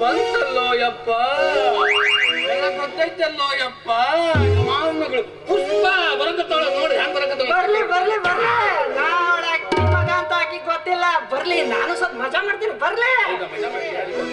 ಬಂತಲ್ಲೋ ಯಪ್ಪ. ಎಲ್ಲ ಗೊತ್ತೈತಲ್ಲೋ ಯಪ್ಪ. ಮಾವನ್ ಮಗಳು ಪುಷ್ಪ ಬರಕತ್ತಾಳ ನೋಡಿ ಹೆಂಗ್ ಬರಕತ್ತವಳ ಬರ್ಲಿ ಬರ್ಲಿ ಬರ್ಲಿ. ನಾಳೆ ಅಕ್ಕಿ ಮಗ ಅಂತ ಆಕಿ ಗೊತ್ತಿಲ್ಲ. ಬರ್ಲಿ ನಾನು ಸ್ವಲ್ಪ ಮಜಾ ಮಾಡ್ತೀನಿ. ಬರ್ಲಿ. ಮಜಾ ಆಡಿದರೆ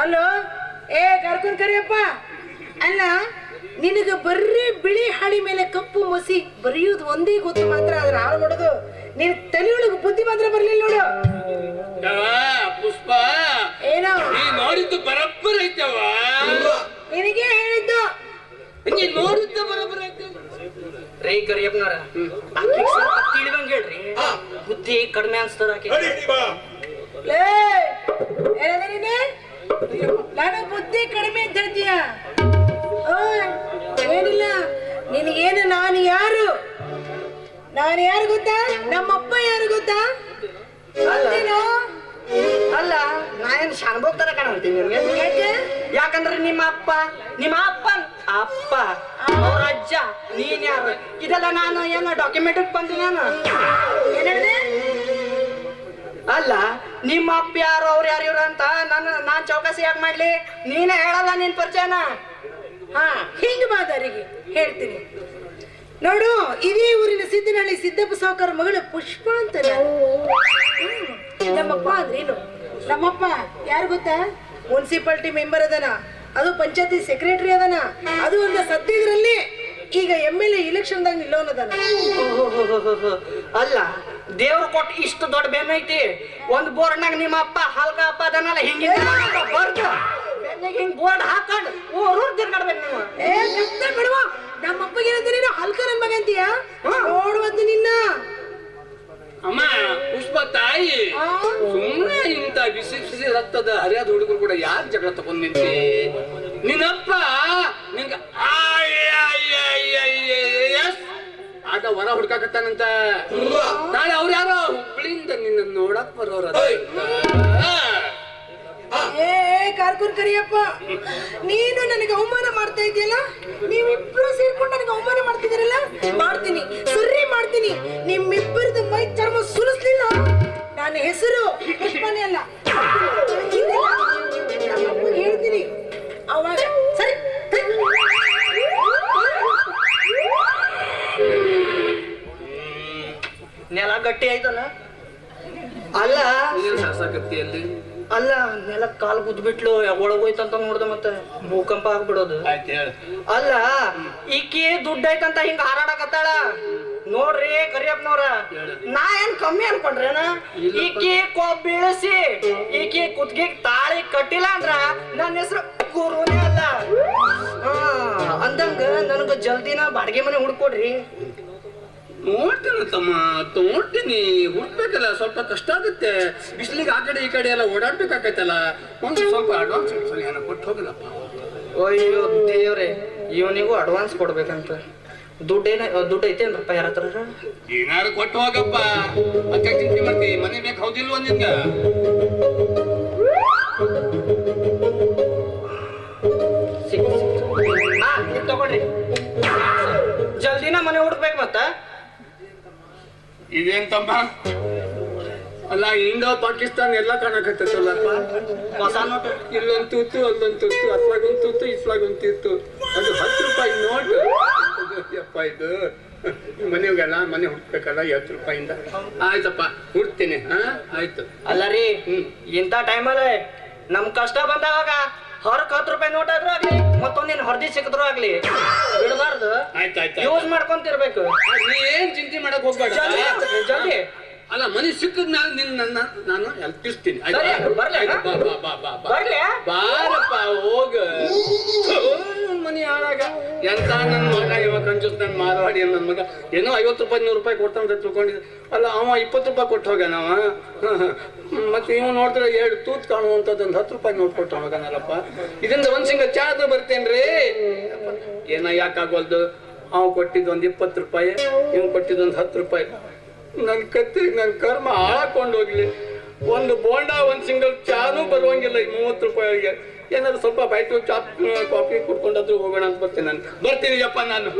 ಹಲೋ ಏ ಕರ್ಕೊಂಡ್ ಕರಿಯಪ್ಪ. ಅಲ್ಲ ನಿನಗೆ ಬರ್ರಿ ಬಿಳಿ ಹಾಳಿ ಮೇಲೆ ಕಪ್ಪು ಮಸಿ ಬರೆಯೋದು ಒಂದೇ ಗೊತ್ತು ಮಾತ್ರ ಅದ್ರ ಹಾಳು ಮಾಡೋದು ನಿನ್ ತಲೆಯೊಳಗೆ ಬುದ್ಧಿ ಮಾತ್ರ ಬರ್ಲಿಲ್ಲ ನೋಡು. ಪುಷ್ಪ ಏನೋ? ನೀ ನೋಡಿದ್ದು ಬರಬ್ಬರ ಐತವ ನಿನಗೆ ಹೇಳಿದ್ದು? ನೀ ನೋಡಿದ್ದು ಬರಬ್ಬರ ಐತೆ. ರೈ ಕರಿಯಪ್ಪನವ್ರ ಆಕಿಗ್ ಸ್ವಲ್ಪ ತಿಳಿದಂಗ್ ಹೇಳ್ರಿ. ಬುದ್ಧಿ ಕಡಿಮೆ ಅನ್ಸ್ತದ ಆಕೆ ಲೇ ಏನದ ನೀನು? ನಾನು ಬುದ್ಧಿ ಕಡಿಮೆ ಅಂತ ಹೇಳ್ತೀಯ? ಏನಿಲ್ಲ. ನಿನಗೇನು ನಾನು ಯಾರು? ನಾನು ಯಾರು ಗೊತ್ತಾ? ನಮ್ಮಪ್ಪ ಯಾರು ಗೊತ್ತಾ? ಅಲ್ಲೇನೋ ಅಲ್ಲ ನಾನು ಏನ್ ಶಾನ್ಭೋಗ್ ತರ ಕಾಣ್ತೀನಿ ನಿನ್ಗೆ? ಯಾಕೆ? ಯಾಕಂದ್ರೆ ನಿಮ್ಮ ಅಪ್ಪ ನಿಮ್ಮ ಅಪ್ಪ ಅಪ್ಪ ಅವ್ರ ಅಜ್ಜ ನೀನ್ ಯಾರು? ಇದೆಲ್ಲ ನಾನು ಏನೋ ಡಾಕ್ಯುಮೆಂಟ್ ಬಂದು ನಾನು? ಏನ್ ಹೇಳ್ದೆ? ಅಲ್ಲ, ನಿಮ್ಮ ಅಪ್ಪ ಯಾರು, ಅವ್ರು ಯಾರು, ಇವ್ರು ಅಂತ ನಾನು ನಾನ್ ಚೌಕಾಸಿ ಯಾಕೆ ಮಾಡ್ಲಿ? ನೀನೇ ಹೇಳಲ್ಲ ನಿನ್ ಪರಿಚಯನ? ಹಾ, ಹಿಂಗ್ ಮಾದರಿಗೆ ಹೇಳ್ತೀನಿ. ನೋಡು, ಇದೇ ಊರಿನ ಸಿದ್ದನಹಳ್ಳಿ ಸಿದ್ದಪ್ಪ ಸಾವುಕಾರ ಮಗಳು ಪುಷ್ಪ ಅಂತ. ನಮ್ಮಪ್ಪ ಅಂದ್ರೇನು ನಮ್ಮಪ್ಪ, ಯಾರು ಗೊತ್ತಾ? ಮುನ್ಸಿಪಾಲ್ಟಿ ಮೆಂಬರ್ ಅದನ. ಅದು ಪಂಚಾಯತಿ ಸೆಕ್ರೆಟರಿ ಅದನ. ಅದು ಒಂದು ಸದ್ಯದ್ರಲ್ಲಿ ಈಗ ಎಂ ಎಲ್ ಎ ಇಲೆಕ್ಷನ್ದಾಗ ನಿಲ್ಲೋನದ ಅಲ್ಲ ದೇವ್ರ ಕೊಟ್ಟು ಇಷ್ಟು ದೊಡ್ಡ ಬೆನ್ನ ಐತಿ. ಒಂದ್ ಬೋರ್ನಾಗ ನಿಮ್ಮ ಅಪ್ಪ ಹಲ್ಕ ಅಪ್ಪ ಅದನ್ನಲ್ಲ ಹಿಂಗೆ ಬರ್ದು. ಬೆನ್ನಿಗೆ ಹಿಂಗ್ ಬೋರ್ಡ್ ಹಾಕೊಂಡು ಊರೂರ್ ತಿರ್ಗಾಡ್ಬೇಕು ನೀವು. ಏ ಕಷ್ಟ ಬಿಡುವ. ನಮ್ಮ ಅಪ್ಪಗೆ ಏನಂತ ನೀನು ಹಲ್ಕರ ಮಗ ಅಂತೀಯ? ನೋಡುವಂತ ನಿನ್ನ. ಅಮ್ಮ ಪುಷ್ಪ ತಾಯಿ. ಆ? ಸುಮ್ಮನೆ ಇಂತ ಬಿಸಿ ಬಿಸಿ ರಕ್ತದ ಹರಿಯಾದ ಹುಡುಗರು ಕೂಡ ಯಾರು ಜಗಳ ತಗೊಂಡ್ ನಿಂತಿ? ನಿನ್ನಪ್ಪ ನಿಂಗ ಆಯ್ ಹೊರ ಹುಡ್ಕಾಕತ್ತಾನಂತ. ನಾಳೆ ಅವ್ರು ಯಾರೋ? ಹುಬ್ಳಿಯಿಂದ ನಿನ್ನ ನೋಡಕ್ ಬರೋರ ಏ ಕಾರ್ಕೂನ್ ಕರಿಯಪ್ಪ. ನೀನು ನನಗೆ ಅವಮಾನ ಮಾಡ್ತಾ ಇದೆಯಲ್ಲ ನೀವಿಬ್ರು ಸೇರ್ಕೊಂಡು ನನಗೆ ಅವಮಾನ ಮಾಡ್ತಿದ್ದೀರಲ್ಲ? ಮಾಡ್ತೀನಿ. ಸುರ್ರಿ ಮಾಡ್ತೀನಿ. ನಿಮ್ಮಿಬ್ಬರದು ಮೈ ಚರ್ಮ ಸುರಿಸ್ಲಿಲ್ಲ ನನ್ನ ಹೆಸರು ಪುಷ್ಪನೇ ಅಲ್ಲ. ನೆಲ ಗಟ್ಟಿ ಆಯ್ತಲ್ಲ ಅಲ್ಲ. ಅಲ್ಲಿ ನೆಲ ಕಾಲ್ ಗುದ್ಬಿಟ್ಲು ಒಳಗೋಯ್ತಂತ ನೋಡ್ದೆ ಮತ್ತೆ ಭೂಕಂಪ ಆಗ್ಬಿಡೋದು. ಅಲ್ಲ ಈಕಿ ದುಡ್ಡು ಐತಂತ ಹಿಂಗ ಹಾರಾಡಕತ್ತಾಳ? ನೋಡ್ರಿ ಕರಿಯಪ್ಪನವ್ರ. ನಾ ಏನ್ ಕಮ್ಮಿ ಅನ್ಕೊಂಡ್ರೇನ? ಈಕಿ ಕೋಪ್ ಬೀಳಿಸಿ ಈಕಿ ಕುತ್ಗಿ ತಾಳಿ ಕಟ್ಟಿಲ್ಲ ಅಂದ್ರ ನನ್ನ ಹೆಸರು ಗುರುನೇ ಅಲ್ಲ. ಅಂದಂಗ ನನಗ ಜಲ್ದಿನ ಬಾಡಿಗೆ ಮನೆ ಹುಡ್ಕೊಡ್ರಿ. ನೋಡ್ತೀನಿ ತಮ್ಮ ನೋಡ್ತೀನಿ ಹುಡ್ಬೇಕಲ್ಲ ಸ್ವಲ್ಪ ಕಷ್ಟ ಆಗುತ್ತೆ. ಬಿಸಿಲಿಗೆ ಆ ಕಡೆ ಈ ಕಡೆ ಎಲ್ಲ ಓಡಾಡ್ಬೇಕಾಗತ್ತಲ್ಲ ಒಂದು ಸ್ವಲ್ಪ ಅಡ್ವಾನ್ಸ್ ಏನೋ ಕೊಟ್ಟು ಹೋಗಲಪ್ಪ ಅಯ್ಯೋ ದೇವ್ರೆ ಇವನಿಗೂ ಅಡ್ವಾನ್ಸ್ ಕೊಡ್ಬೇಕಂತ. ದುಡ್ಡೇನ ದುಡ್ಡು ಐತೇನ್ರಪ್ಪ ಯಾರ ಹತ್ರ? ಏನಾರು ಕೊಟ್ಟು ಹೋಗಪ್ಪ. ಅಕ್ಕ ಚಿಂತೆ ಮಾಡ್ತಿ. ಮನೆ ಬೇಕು ಹೌದಿಲ್ವ ನಿನ್ಗ? ಇದೇನ್ ತಮ್ಮ ಅಲ್ಲ ಇಂಡೋ ಪಾಕಿಸ್ತಾನ ಎಲ್ಲ ಕಾಣಕತ್ತಲ್ಲಪ್ಪ ಹೊಸ ನೋಟ್. ಇಲ್ಲೊಂದ್ ತೂತು ಅಲ್ಲೊಂದ್ ತೂತು. ಅಸ್ಲಾಗೊಂದ್ ತೂತು ಇಸ್ಲಾಗೊಂದ್ ತೂತು ಅದು ಹತ್ತು ರೂಪಾಯಿ ನೋಟ್. ಯಪ್ಪ ಇದು. ಮನೆಗೆಲ್ಲ ಮನೆ ಹುಡ್ಬೇಕಲ್ಲ ಐವತ್ತು ರೂಪಾಯಿಂದ. ಆಯ್ತಪ್ಪ ಹುಡ್ತೀನಿ ಹಾ? ಆಯ್ತು. ಅಲ್ಲ ರೀ ಇಂತ ಇಂಥ ಟೈಮಲ್ಲಿ ನಮ್ ಕಷ್ಟ ಬಂದಾಗ ಹೊರಕ್ ಹತ್ತು ರೂಪಾಯಿ ನೋಟ್ ಆದ್ರೂ ಆಗ್ಲಿ ಮತ್ತೊಂದಿನ ಹೊರದಿ ಸಿಕ್ಕಿದ್ರು ಆಗ್ಲಿ ಬಿಡಬಾರ್ದು. ಯೂಸ್ ಮಾಡ್ಕೊಂತಿರ್ಬೇಕು. ನೀ ಏನ್ ಚಿಂತೆ ಮಾಡಕ್ ಹೋಗ್ಬೇಡ. ಜಲ್ದಿ ಜಲ್ದಿ. ಅಲ್ಲ ಮನಿ ಸಿಕ್ಕದ ಮೇಲೆ ನಿನ್ನ ನನ್ನ ನಾನು ಎಲ್ಪಿಸ್ತೀನಿ. ಆಯ್ತಾ? ಸರಿ, ಬರ್ಲಾ? ಆಯ್ತು, ಬಾ ಬಾ ಬಾ ಬಾ ಬಾ. ಬರ್ಲಿ ಬಾರಪ್ಪ ಹೋಗ. ಮನಿ ಹಾಳಾಗ. ಎಂತ ನನ್ನ ಮಗ, ಇವ ಕಂಜೂಸ್, ನನ್ ಮಾರವಾಡಿ ನನ್ನ ಮಗ. ಏನೋ ಐವತ್ತು ರೂಪಾಯಿ, ನೂರು ರೂಪಾಯಿ ಕೊಡ್ತಾನೆ ಅಂತ ತಿಳ್ಕೊಂಡಿದ್ದೆ. ಅಲ್ಲ, ಅವ ಇಪ್ಪತ್ತು ರೂಪಾಯಿ ಕೊಟ್ಟು ಹೋಗ್ಯಾನವ ಮತ್ತೆ ಇವ್ ನೋಡಿದ್ರೆ ಎರಡು ತೂತ್ ಕಾಣುವಂಥದ್ದು ಒಂದ್ ಹತ್ತು ರೂಪಾಯಿ ನೋಟ್ ಕೊಟ್ಟು ಹೋಗನಲ್ಲಪ್ಪ ಇದರಿಂದ ಒಂದ್ ಸಿಂಗ ಚಾದ ಬರ್ತೇನ್ರಿ. ಏನ ಯಾಕಾಗೋಲ್ದು ಅವ ಕೊಟ್ಟಿದ್ದು ಒಂದ್ ಇಪ್ಪತ್ತು ರೂಪಾಯಿ ಇವ್ ಕೊಟ್ಟಿದ್ ಒಂದ್ ಹತ್ತು ರೂಪಾಯಿ. ನನ್ನ ಕತ್ತಿ ನನ್ನ ಕರ್ಮ ಹಾಳಾಕೊಂಡು ಹೋಗ್ಲಿ. ಒಂದು ಬೋಂಡ, ಒಂದ್ ಸಿಂಗಲ್ ಚಾನೂ ಬರುವಂಗಿಲ್ಲ ಈ ಮೂವತ್ತು ರೂಪಾಯಿಗೆ. ಏನಾದ್ರು ಸ್ವಲ್ಪ ಬೈಟು ಚಾಪ್ ಕಾಫಿ ಕುಡ್ಕೊಂಡಾದ್ರು ಹೋಗೋಣ ಅಂತ ಬರ್ತೀನಿ ನಾನು. ಬರ್ತೀನಿ ಅಪ್ಪ ನಾನು.